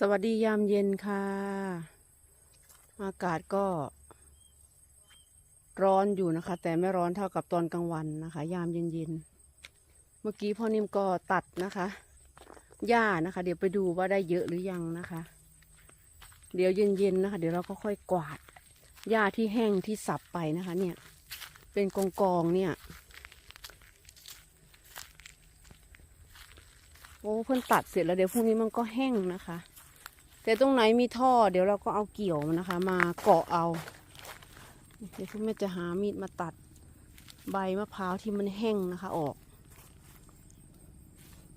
สวัสดียามเย็นค่ะ อากาศก็ ร้อนอยู่นะคะ แต่ไม่ร้อนเท่ากับตอนกลางวันนะคะ ยามเย็นๆเมื่อกี้พ่อนิ่มก็ตัดนะคะหญ้านะคะ เดี๋ยวไปดูว่าได้เยอะหรือยังนะคะ เดี๋ยวเย็นๆนะคะ เดี๋ยวเราก็ค่อยกวาดหญ้าที่แห้งที่สับไปนะคะ เนี่ย เป็นกองๆเนี่ย โอ้เพิ่นตัดเสร็จแล้วเดี๋ยวพรุ่งนี้มันก็แห้งนะคะ แต่ตรงไหนมีท่อ เดี๋ยวเราก็เอาเกี่ยวนะคะ มาเกาะเอา เดี๋ยวคุณแม่จะหามีดมาตัดใบมะพร้าวที่มันแห้งนะคะออก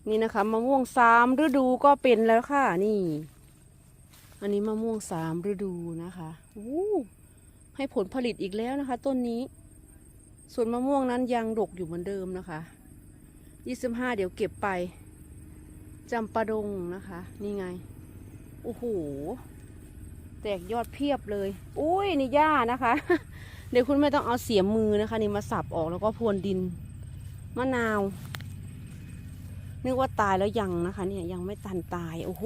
นี่นะคะมะม่วงสามฤดูก็เป็นแล้วค่ะนี่ อันนี้มะม่วงสามฤดูนะคะอู้ให้ผลผลิตอีกแล้วนะคะ ต้นนี้ ส่วนมะม่วงนั้นยังดกอยู่เหมือนเดิมนะคะยี่สิบห้าเดี๋ยวเก็บไปจำปาดงนะคะ นี่ไง โอ้โห แตกยอดเพียบเลย อุ้ยนี่หญ้านะคะ เดี๋ยวคุณแม่ต้องเอาเสียมมือนะคะ นี่มาสับออกแล้วก็พรวนดิน มะนาว นึกว่าตายแล้วยังนะคะ เนี่ยยังไม่ตันตาย โอ้โห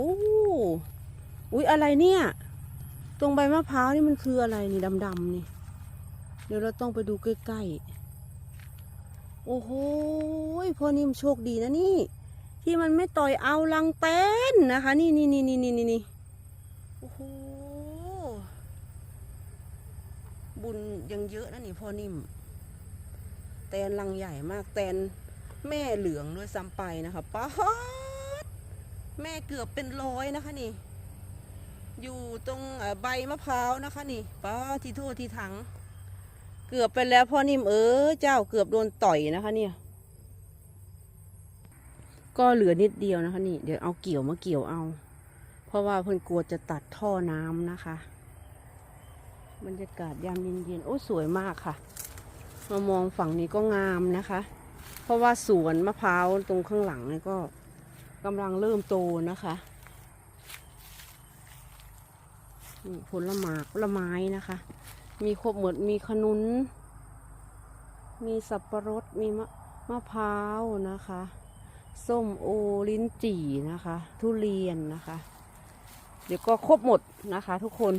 อุ้ยอะไรเนี่ย ตรงใบมะพร้าวนี่มันคืออะไรนี่ดำๆนี่ เดี๋ยวเราต้องไปดูใกล้ๆ โอ้โห พ่อนิ่มโชคดีนะนี่ ที่มันไม่ต่อยเอาลังเต้นนะคะ นี่นี่นี่นี่นี่นี่โอ้โหบุญยังเยอะนะนี่พ่อนิ่ม แตนลังใหญ่มากแตนแม่เหลืองด้วยซ้ำไปนะคะป้าดแม่เกือบเป็นร้อยนะคะนี่ อยู่ตรงใบมะพร้าวนะคะนี่ป้าที่โทษที่ถัง เกือบไปแล้วพ่อนิ่มเออเจ้าเกือบโดนต่อยนะคะเนี่ย ก็เหลือนิดเดียวนะคะนี่ เดี๋ยวเอาเกี่ยวมาเกี่ยวเอา เพราะว่าเพิ่อนกลัวจะตัดท่อน้ำนะคะ บรรยากาศยามเย็นๆโอ้สวยมากค่ะมามองฝั่งนี้ก็งามนะคะ เพราะว่าสวนมะพร้าวตรงข้างหลังนี่ก็กำลังเริ่มโตนะคะนี่ผลไม้ผลไม้นะคะ มีครบหมดมีขนุน มีสับปะรดมีมะมะพร้าวนะคะ ส้มโอลิ้นจี่นะคะ ทุเรียนนะคะ เดี๋ยวก็ครบหมดนะคะทุกคน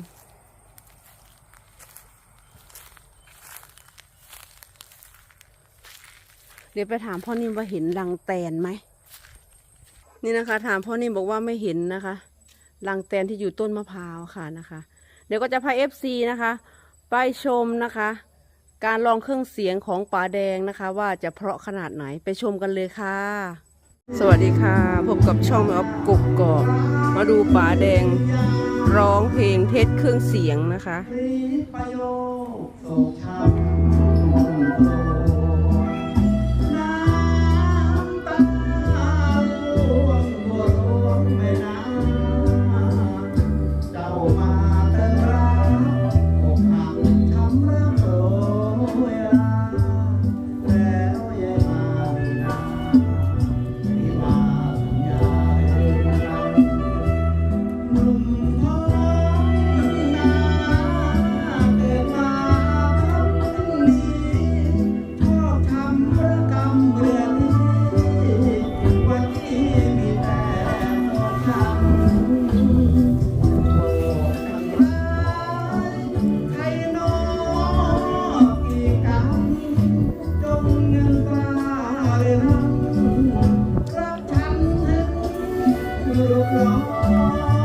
เดี๋ยวไปถามพ่อนิ่มว่าเห็นรังแตนไหม นี่นะคะ ถามพ่อนิ่มบอกว่าไม่เห็นนะคะรังแตนที่อยู่ต้นมะพร้าวค่ะนะคะ เดี๋ยวก็จะพาเอฟซีนะคะ ไปชมนะคะ การลองเครื่องเสียงของป๋าแดงนะคะ ว่าจะเพราะขนาดไหนไปชมกันเลยค่ะ สวัสดีค่ะพบกับช่องออฟกกกอกมาดูป๋าแดงร้องเพลงเทศเครื่องเสียงนะคะ Thank you.